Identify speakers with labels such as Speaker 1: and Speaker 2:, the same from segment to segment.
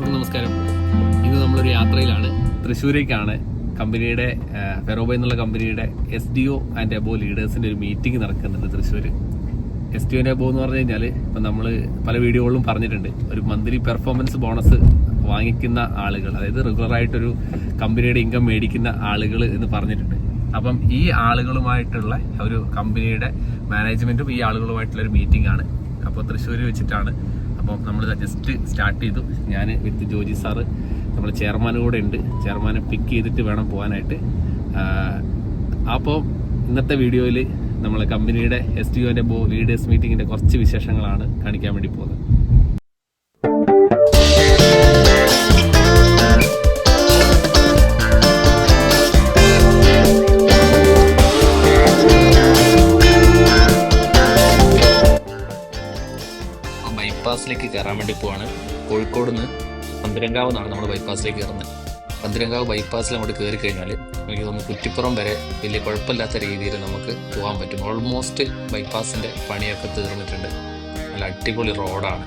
Speaker 1: എല്ലാവർക്കും നമസ്കാരം. ഇന്ന് നമ്മളൊരു യാത്രയിലാണ്. തൃശ്ശൂരേക്കാണ് കമ്പനിയുടെ ഫെറോബ എന്നുള്ള കമ്പനിയുടെ എസ് ഡി ഒ ആൻഡ് എബോ ലീഡേഴ്സിന്റെ ഒരു മീറ്റിംഗ് നടക്കുന്നുണ്ട് തൃശ്ശൂർ എസ് ഡി ഒന്റെ എബോ എന്ന് പറഞ്ഞു കഴിഞ്ഞാൽ ഇപ്പം നമ്മൾ പല വീഡിയോകളിലും പറഞ്ഞിട്ടുണ്ട്. ഒരു മന്ത്ലി പെർഫോമൻസ് ബോണസ് വാങ്ങിക്കുന്ന ആളുകൾ അതായത് റെഗുലറായിട്ടൊരു കമ്പനിയുടെ ഇൻകം മേടിക്കുന്ന ആളുകൾ എന്ന് പറഞ്ഞിട്ടുണ്ട്. അപ്പം ഈ ആളുകളുമായിട്ടുള്ള ഒരു കമ്പനിയുടെ മാനേജ്മെന്റും ഈ ആളുകളുമായിട്ടുള്ള ഒരു മീറ്റിംഗ് ആണ്. അപ്പോൾ തൃശ്ശൂർ വെച്ചിട്ടാണ് അപ്പം നമ്മൾ ജസ്റ്റ് സ്റ്റാർട്ട് ചെയ്തു. ഞാൻ വിത്ത് ജോജി സാറ് നമ്മൾ ചെയർമാൻ കൂടെ ഉണ്ട്. ചെയർമാനെ പിക്ക് ചെയ്തിട്ട് വേണം പോകാനായിട്ട്. അപ്പോൾ ഇന്നത്തെ വീഡിയോയിൽ നമ്മളെ കമ്പനിയുടെ എസ് ടി ഒന്റെ ബോ ലീഡേഴ്സ് മീറ്റിങ്ങിന്റെ കുറച്ച് വിശേഷങ്ങളാണ് കാണിക്കാൻ വേണ്ടി പോകുന്നത്. ബൈപ്പാസിലേക്ക് കയറാൻ വേണ്ടി പോവാണ്. കോഴിക്കോട് നിന്ന് പന്തിരങ്കാവ് നിന്നാണ് നമ്മൾ ബൈപ്പാസിലേക്ക് കയറുന്നത്. പന്തിരങ്കാവ് ബൈപ്പാസിൽ അങ്ങോട്ട് കയറി കഴിഞ്ഞാൽ എനിക്ക് തോന്നുന്നു കുറ്റിപ്പുറം വരെ വലിയ കുഴപ്പമില്ലാത്ത രീതിയിൽ നമുക്ക് പോകാൻ പറ്റും. ഓൾമോസ്റ്റ് ബൈപ്പാസിന്റെ പണിയൊക്കെ തീർന്നിട്ടുണ്ട്. നല്ല അടിപൊളി റോഡാണ്.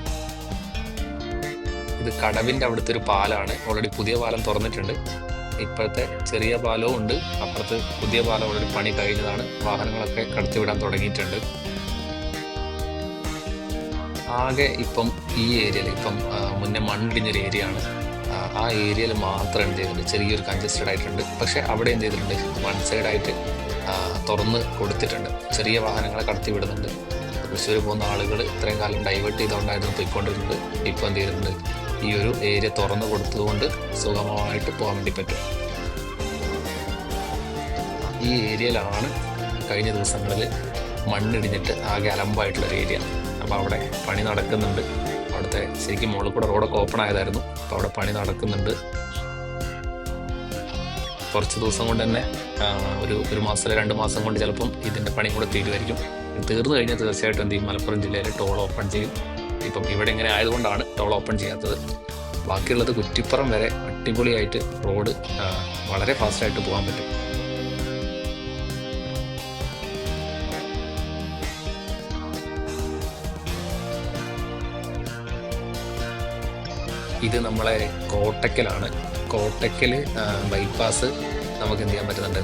Speaker 1: ഇത് കടവിന്റെ അവിടുത്തെ ഒരു പാലാണ്. ഓൾറെഡി പുതിയ പാലം തുറന്നിട്ടുണ്ട്. ഇപ്പോഴത്തെ ചെറിയ പാലവും ഉണ്ട്. അപ്പുറത്ത് പുതിയ പാലം ഓൾറെഡി പണി കഴിഞ്ഞതാണ്. വാഹനങ്ങളൊക്കെ കടത്തിവിടാൻ തുടങ്ങിയിട്ടുണ്ട്. ആകെ ഇപ്പം ഈ ഏരിയയിൽ ഇപ്പം മുന്നേ മണ്ണിടിഞ്ഞൊരു ഏരിയ ആണ് ആ, ഏരിയയിൽ മാത്രം എന്ത് ചെയ്തിട്ടുണ്ട്? ചെറിയൊരു കൺജസ്റ്റഡ് ആയിട്ടുണ്ട്. പക്ഷെ അവിടെ എന്ത് ചെയ്തിട്ടുണ്ട്? വൺ സൈഡായിട്ട് തുറന്ന് കൊടുത്തിട്ടുണ്ട്. ചെറിയ വാഹനങ്ങളെ കടത്തി വിടുന്നുണ്ട്. തൃശ്ശൂർ പോകുന്ന ആളുകൾ ഇത്രയും കാലം ഡൈവേർട്ട് ചെയ്തുകൊണ്ടായിരുന്നു പോയിക്കൊണ്ടിരുന്നത്. ഇപ്പോൾ എന്ത് ചെയ്തിട്ടുണ്ട്? ഈ ഒരു ഏരിയ തുറന്നു കൊടുത്തതുകൊണ്ട് സുഗമമായിട്ട് പോകാൻ വേണ്ടി പറ്റും. ഈ ഏരിയയിലാണ് കഴിഞ്ഞ ദിവസങ്ങളിൽ മണ്ണിടിഞ്ഞിട്ട് ആകെ അലമ്പായിട്ടുള്ളൊരു ഏരിയ. അപ്പോൾ അവിടെ പണി നടക്കുന്നുണ്ട്. അവിടുത്തെ ശരിക്കും മുകളിൽ കൂടെ റോഡൊക്കെ ഓപ്പൺ ആയതായിരുന്നു. അപ്പോൾ അവിടെ പണി നടക്കുന്നുണ്ട്. കുറച്ച് ദിവസം കൊണ്ട് തന്നെ ഒരു ഒരു മാസം രണ്ട് മാസം കൊണ്ട് ചിലപ്പം ഇതിന്റെ പണി കൂടെ തീരുമായിരിക്കും. തീർന്നു കഴിഞ്ഞാൽ തീർച്ചയായിട്ടും എന്ത് ചെയ്യും? മലപ്പുറം ജില്ലയിൽ ടോൾ ഓപ്പൺ ചെയ്യും. ഇപ്പം ഇവിടെ ഇങ്ങനെ ആയതുകൊണ്ടാണ് ടോൾ ഓപ്പൺ ചെയ്യാത്തത്. ബാക്കിയുള്ളത് കുറ്റിപ്പുറം വരെ അടിപൊളിയായിട്ട് റോഡ് വളരെ ഫാസ്റ്റായിട്ട് പോകാൻ പറ്റും. ഇത് നമ്മളെ കോട്ടക്കലാണ്. കോട്ടക്കൽ ബൈപ്പാസ് നമുക്ക് എന്ത് ചെയ്യാൻ പറ്റുന്നുണ്ട്?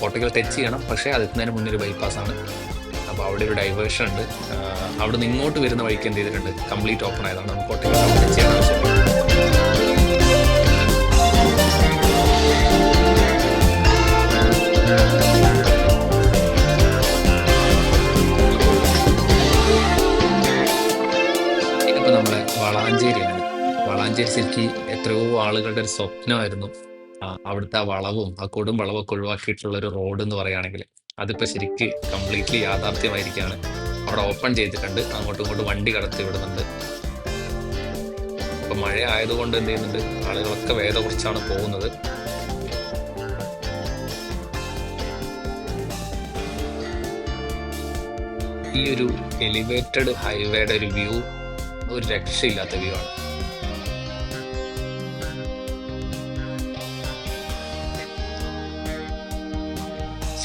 Speaker 1: കോട്ടക്കൽ ടച്ച് ചെയ്യണം. പക്ഷേ അത് എത്തുന്നതിന് മുന്നേ ഒരു ബൈപ്പാസാണ് അപ്പോൾ അവിടെ ഒരു ഡൈവേർഷൻ ഉണ്ട്. അവിടെ നിന്ന് ഇങ്ങോട്ട് വരുന്ന വഴിക്ക് എന്ത് ചെയ്തിട്ടുണ്ട്? കംപ്ലീറ്റ് ഓപ്പൺ ആയതാണ്. നമുക്ക് കോട്ടക്കൽ വളാഞ്ചേരി സിറ്റി എത്രയോ ആളുകളുടെ ഒരു സ്വപ്നമായിരുന്നു. അവിടുത്തെ ആ വളവും ആ കൊടും വളവൊക്കെ ഒഴിവാക്കിയിട്ടുള്ള ഒരു റോഡ് എന്ന് പറയുകയാണെങ്കിൽ അതിപ്പോൾ ശരിക്ക് കംപ്ലീറ്റ്ലി യാഥാർത്ഥ്യമായിരിക്കുകയാണ്. അവിടെ ഓപ്പൺ ചെയ്തിട്ടുണ്ട്. അങ്ങോട്ടും ഇങ്ങോട്ടും വണ്ടി കടത്തി വിടുന്നുണ്ട്. ഇപ്പൊ മഴ ആയതുകൊണ്ട് എന്ത് ചെയ്യുന്നുണ്ട്? ആളുകളൊക്കെ വേദ കുറിച്ചാണ് പോകുന്നത്. ഈ ഒരു എലിവേറ്റഡ് ഹൈവേയുടെ ഒരു വ്യൂ ഒരു രക്ഷയില്ലാത്ത വ്യൂ ആണ്.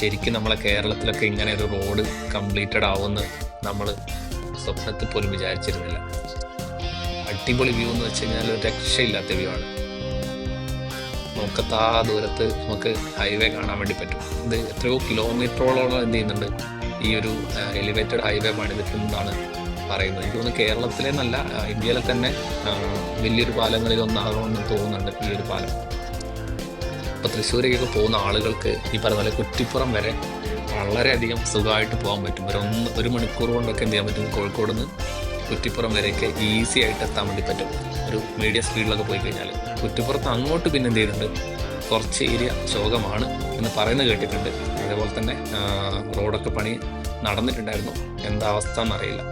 Speaker 1: ശരിക്കും നമ്മളെ കേരളത്തിലൊക്കെ ഇങ്ങനെ ഒരു റോഡ് കംപ്ലീറ്റഡ് ആവുമെന്ന് നമ്മൾ സ്വപ്നത്തിൽ പോലും വിചാരിച്ചിരുന്നില്ല. അടിപൊളി വ്യൂ എന്ന് വെച്ച് കഴിഞ്ഞാൽ ഒരു രക്ഷയില്ലാത്ത വ്യൂ ആണ്. നോക്കത്താ ദൂരത്ത് നമുക്ക് ഹൈവേ കാണാൻ വേണ്ടി പറ്റും. ഇത് എത്രയോ കിലോമീറ്ററോളം എന്ത് ചെയ്യുന്നുണ്ട്. ഈ ഒരു എലിവേറ്റഡ് ഹൈവേ പണിതിട്ടുണ്ടെന്നാണ് പറയുന്നത്. എനിക്ക് തോന്നുന്നു കേരളത്തിലെന്നല്ല ഇന്ത്യയിലെ തന്നെ വലിയൊരു പാലങ്ങളിൽ ഒന്നാകുമെന്ന് തോന്നുന്നുണ്ട് ഈ ഒരു പാലം. ഇപ്പൊ തൃശ്ശൂരേക്കൊക്കെ പോകുന്ന ആളുകൾക്ക് ഈ പറഞ്ഞ പോലെ കുറ്റിപ്പുറം വരെ വളരെയധികം സുഖമായിട്ട് പോകാൻ പറ്റും. ഒരു ഒന്ന് ഒരു മണിക്കൂർ കൊണ്ടൊക്കെ എന്ത് ചെയ്യാൻ പറ്റും? കോഴിക്കോട് നിന്ന് കുറ്റിപ്പുറം വരെയൊക്കെ ഈസി ആയിട്ട് എത്താൻ വേണ്ടി പറ്റും. ഒരു മീഡിയം സ്പീഡിലൊക്കെ പോയി കഴിഞ്ഞാൽ കുറ്റിപ്പുറത്ത് അങ്ങോട്ട് പിന്നെ എന്ത് ചെയ്യുന്നുണ്ട് കുറച്ച് ഏരിയ ശോകമാണ് എന്ന് പറയുന്നത് കേട്ടിട്ടുണ്ട്. അതേപോലെ തന്നെ റോഡൊക്കെ പണി നടന്നിട്ടുണ്ടായിരുന്നു. എന്താ അവസ്ഥ എന്നറിയില്ല.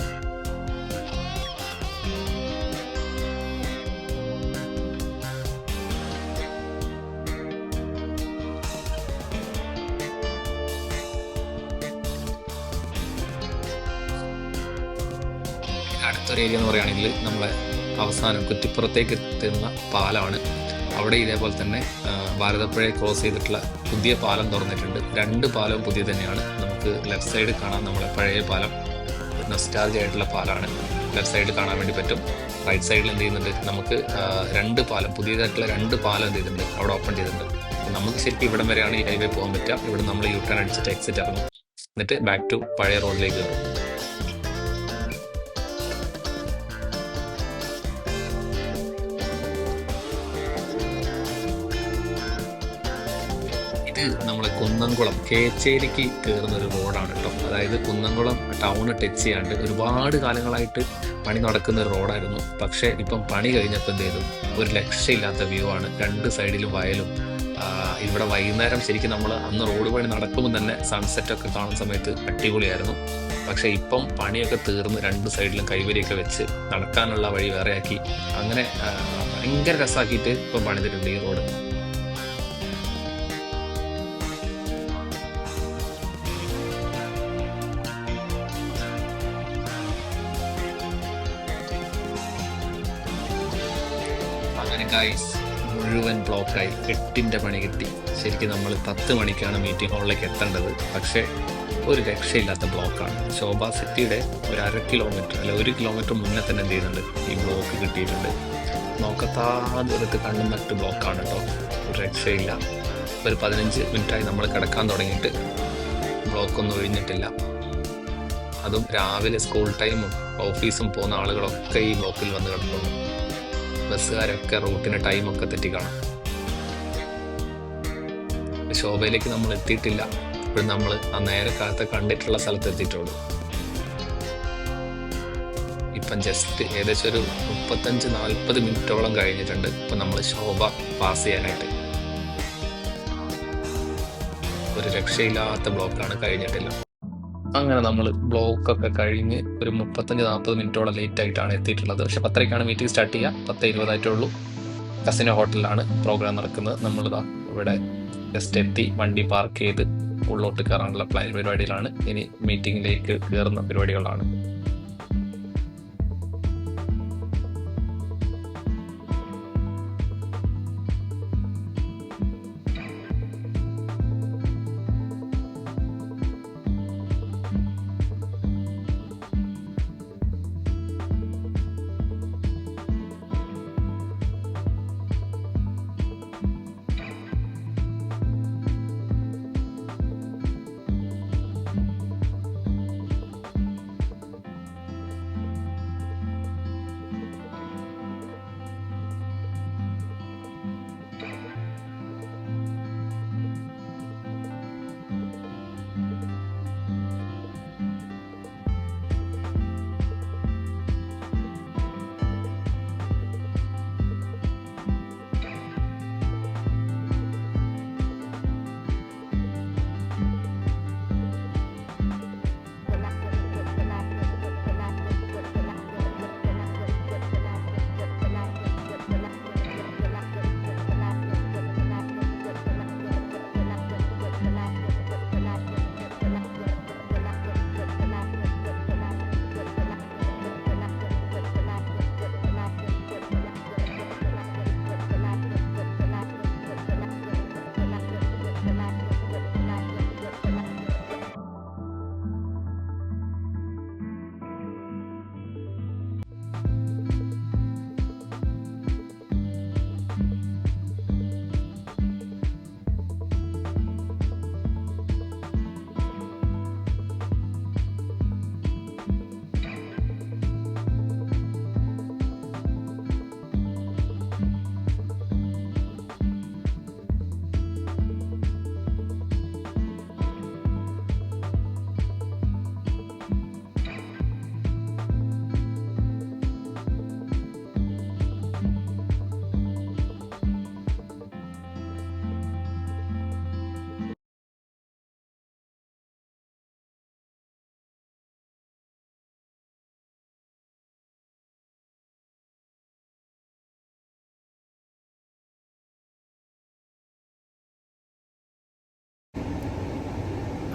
Speaker 1: അടുത്തൊരു ഏരിയ എന്ന് പറയുകയാണെങ്കിൽ നമ്മളെ അവസാനം കുറ്റിപ്പുറത്തേക്ക് എത്തുന്ന പാലമാണ് അവിടെ ഇതേപോലെ തന്നെ ഭാരതപ്പുഴയെ ക്രോസ് ചെയ്തിട്ടുള്ള പുതിയ പാലം തുറന്നിട്ടുണ്ട്. രണ്ട് പാലവും പുതിയ തന്നെയാണ്. നമുക്ക് ലെഫ്റ്റ് സൈഡ് കാണാം. നമ്മളെ പഴയ പാലം നൊസ്റ്റാർജി ആയിട്ടുള്ള പാലമാണ് ലെഫ്റ്റ് സൈഡ് കാണാൻ വേണ്ടി പറ്റും. റൈറ്റ് സൈഡിൽ എന്ത് ചെയ്യുന്നുണ്ട്? നമുക്ക് രണ്ട് പാലം പുതിയതായിട്ടുള്ള രണ്ട് പാലം എന്ത് ചെയ്തിട്ടുണ്ട് അവിടെ ഓപ്പൺ ചെയ്തിട്ടുണ്ട്. നമുക്ക് ശരിക്കും ഇവിടം വരെയാണ് ഈ ഹൈവേ പോകാൻ പറ്റുക. ഇവിടെ നമ്മൾ യു ടേൺ അടിച്ചിട്ട് എക്സിറ്റ് ഇറങ്ങും. എന്നിട്ട് ബാക്ക് ടു പഴയ റോഡിലേക്ക് കയറും. നമ്മളെ കുന്നംകുളം കേച്ചേരിക്ക് കയറുന്ന ഒരു റോഡാണ് കേട്ടോ. അതായത് കുന്നംകുളം ടൗൺ ടച്ച് ചെയ്യാണ്ട് ഒരുപാട് കാലങ്ങളായിട്ട് പണി നടക്കുന്ന ഒരു റോഡായിരുന്നു. പക്ഷേ ഇപ്പം പണി കഴിഞ്ഞപ്പോൾ എന്ത് ചെയ്തു? ഒരു ലക്ഷ്യമില്ലാത്ത വ്യൂ ആണ്. രണ്ട് സൈഡിലും വയലും ഇവിടെ വൈകുന്നേരം ശരിക്കും നമ്മൾ അന്ന് റോഡ് പണി നടക്കുമ്പോൾ തന്നെ സൺസെറ്റ് ഒക്കെ കാണുന്ന സമയത്ത് അടിപൊളിയായിരുന്നു. പക്ഷെ ഇപ്പം പണിയൊക്കെ തീർന്ന് രണ്ട് സൈഡിലും കൈവരിയൊക്കെ വെച്ച് നടക്കാനുള്ള വഴി വേറെയാക്കി. അങ്ങനെ ഭയങ്കര രസമാക്കിയിട്ട് ഇപ്പം പണിതിട്ടുണ്ട് ഈ റോഡ് അങ്ങനെ ഗൈസ് മുഴുവൻ ബ്ലോക്കായി എട്ടിന്റെ പണി കിട്ടി. ശരിക്കും നമ്മൾ പത്ത് മണിക്കാണ് മീറ്റിംഗ് ഹാളിലേക്ക് എത്തേണ്ടത്. പക്ഷേ ഒരു രക്ഷയില്ലാത്ത ബ്ലോക്കാണ് ശോഭ സിറ്റിയുടെ ഒരു അര കിലോമീറ്റർ അല്ല ഒരു കിലോമീറ്റർ മുന്നേ തന്നെ എന്ത് ചെയ്യുന്നുണ്ട്? ഈ ബ്ലോക്ക് കിട്ടിയിട്ടുണ്ട്. നോക്കത്താ ദൂരത്ത് കണ്ണും മറ്റു ബ്ലോക്കാണ് കേട്ടോ ഒരു രക്ഷയില്ല. ഒരു പതിനഞ്ച് മിനിറ്റായി നമ്മൾ കിടക്കാൻ തുടങ്ങിയിട്ട് ബ്ലോക്കൊന്നും ഒഴിഞ്ഞിട്ടില്ല. അതും രാവിലെ സ്കൂൾ ടൈമും ഓഫീസും പോകുന്ന ആളുകളൊക്കെ ഈ ബ്ലോക്കിൽ വന്ന് കിടക്കുന്നു. ബസ്സുകാരൊക്കെ റൂട്ടിന് ടൈമൊക്കെ തെറ്റിക്കാണും. ശോഭയിലേക്ക് നമ്മൾ എത്തിയിട്ടില്ല. ഇപ്പോഴും നമ്മൾ ആ നേരെ കാലത്ത് കണ്ടിട്ടുള്ള സ്ഥലത്ത് എത്തിയിട്ടുള്ളൂ. ഇപ്പം ജസ്റ്റ് ഏകദേശം ഒരു മുപ്പത്തഞ്ച് നാൽപ്പത് മിനിറ്റോളം കഴിഞ്ഞിട്ടുണ്ട്. ഇപ്പം നമ്മൾ ശോഭ പാസ് ചെയ്യാനായിട്ട്. ഒരു രക്ഷയില്ലാത്ത ബ്ലോക്കാണ് കഴിഞ്ഞിട്ടില്ല. അങ്ങനെ നമ്മൾ ബ്ലോക്ക് ഒക്കെ കഴിഞ്ഞ് ഒരു മുപ്പത്തഞ്ച് നാൽപ്പത് മിനിറ്റോളം ലേറ്റ് ആയിട്ടാണ് എത്തിയിട്ടുള്ളത്. പക്ഷെ പത്തരയ്ക്കാണ് മീറ്റിംഗ് സ്റ്റാർട്ട് ചെയ്യുക പത്ത് ഇരുപതായിട്ടേ ഉള്ളൂ കസിനോ ഹോട്ടലിലാണ് പ്രോഗ്രാം നടക്കുന്നത്. നമ്മളിതാ ഇവിടെ ജസ്റ്റ് എത്തി വണ്ടി പാർക്ക് ചെയ്ത് ഉള്ളോട്ട് കയറാനുള്ള പ്ലാൻ പരിപാടിയിലാണ്. ഇനി മീറ്റിംഗിലേക്ക് കയറുന്ന പരിപാടികളാണ്.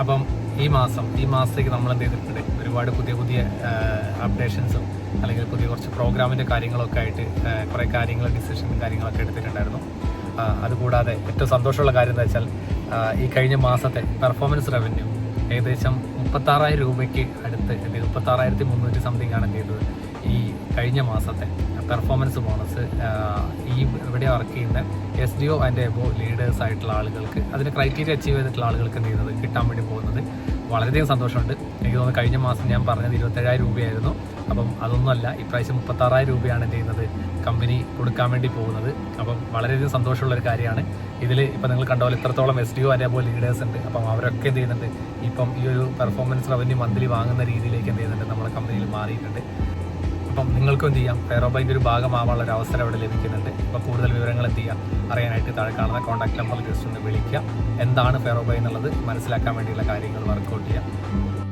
Speaker 1: അപ്പം ഈ മാസം ഈ മാസത്തേക്ക് നമ്മൾ എന്ത് ചെയ്തിട്ടുണ്ട് ഒരുപാട് പുതിയ പുതിയ അപ്ഡേഷൻസും അല്ലെങ്കിൽ പുതിയ കുറച്ച് പ്രോഗ്രാമിന്റെ കാര്യങ്ങളൊക്കെ ആയിട്ട് കുറേ കാര്യങ്ങൾ ഡിസിഷനും കാര്യങ്ങളൊക്കെ എടുത്തിട്ടുണ്ടായിരുന്നു. അതുകൂടാതെ ഏറ്റവും സന്തോഷമുള്ള കാര്യം എന്താ വെച്ചാൽ ഈ കഴിഞ്ഞ മാസത്തെ പെർഫോമൻസ് റവന്യൂ ഏകദേശം മുപ്പത്താറായിരം രൂപയ്ക്ക് അടുത്ത് അല്ലെങ്കിൽ മുപ്പത്താറായിരത്തി മുന്നൂറ്റി സംതിങ് ആണ് ചെയ്തത് ഈ കഴിഞ്ഞ മാസത്തെ.
Speaker 2: പെർഫോമൻസ് ബോണസ് ഈ ഇവിടെ വർക്ക് ചെയ്യുന്ന എസ് ഡി ഒ ആൻഡ് എബോ ലീഡേഴ്സ് ആയിട്ടുള്ള ആളുകൾക്ക് അതിന് ക്രൈറ്റീരിയ അച്ചീവ് ചെയ്തിട്ടുള്ള ആളുകൾക്ക് എന്ത് ചെയ്യുന്നത്? കിട്ടാൻ വേണ്ടി പോകുന്നത്. വളരെയധികം സന്തോഷമുണ്ട്. എനിക്ക് തോന്നുന്നു കഴിഞ്ഞ മാസം ഞാൻ പറഞ്ഞത് ഇരുപത്തേഴായിരം രൂപയായിരുന്നു. അപ്പം അതൊന്നുമല്ല ഇപ്രാവശ്യം മുപ്പത്താറായിരം രൂപയാണ് എന്ത് ചെയ്യുന്നത്? കമ്പനി കൊടുക്കാൻ വേണ്ടി പോകുന്നത്. അപ്പം വളരെയധികം സന്തോഷമുള്ള ഒരു കാര്യമാണ്. ഇതിൽ ഇപ്പം നിങ്ങൾ കണ്ട പോലെ ഇത്രത്തോളം എസ് ഡി ഒ അതേപോലെ ലീഡേഴ്സ് ഉണ്ട്. അപ്പം അവരൊക്കെ എന്ത് ചെയ്യുന്നുണ്ട്? ഇപ്പം ഈ ഒരു പെർഫോമൻസ് റവന്യൂ മന്ത്ലി വാങ്ങുന്ന രീതിയിലേക്ക് എന്ത് ചെയ്യുന്നുണ്ട്? നമ്മുടെ കമ്പനിയിൽ മാറിയിട്ടുണ്ട്. അപ്പം നിങ്ങൾക്കും എന്ത് ചെയ്യാം? ഫെറോബൈന്റെ ഒരു ഭാഗമാവാനുള്ള ഒരു അവസരം ഇവിടെ ലഭിക്കുന്നുണ്ട്. അപ്പോൾ കൂടുതൽ വിവരങ്ങൾ എന്ത് ചെയ്യാം? അറിയാനായിട്ട് താഴെ കാണുന്ന കോൺടാക്ട് നമ്പറിൽ ജസ്റ്റ് ഒന്ന് വിളിക്കുക. എന്താണ് ഫെറോബൈ എന്നുള്ളത് മനസ്സിലാക്കാൻ വേണ്ടിയുള്ള കാര്യങ്ങൾ വർക്കൗട്ട് ചെയ്യാം.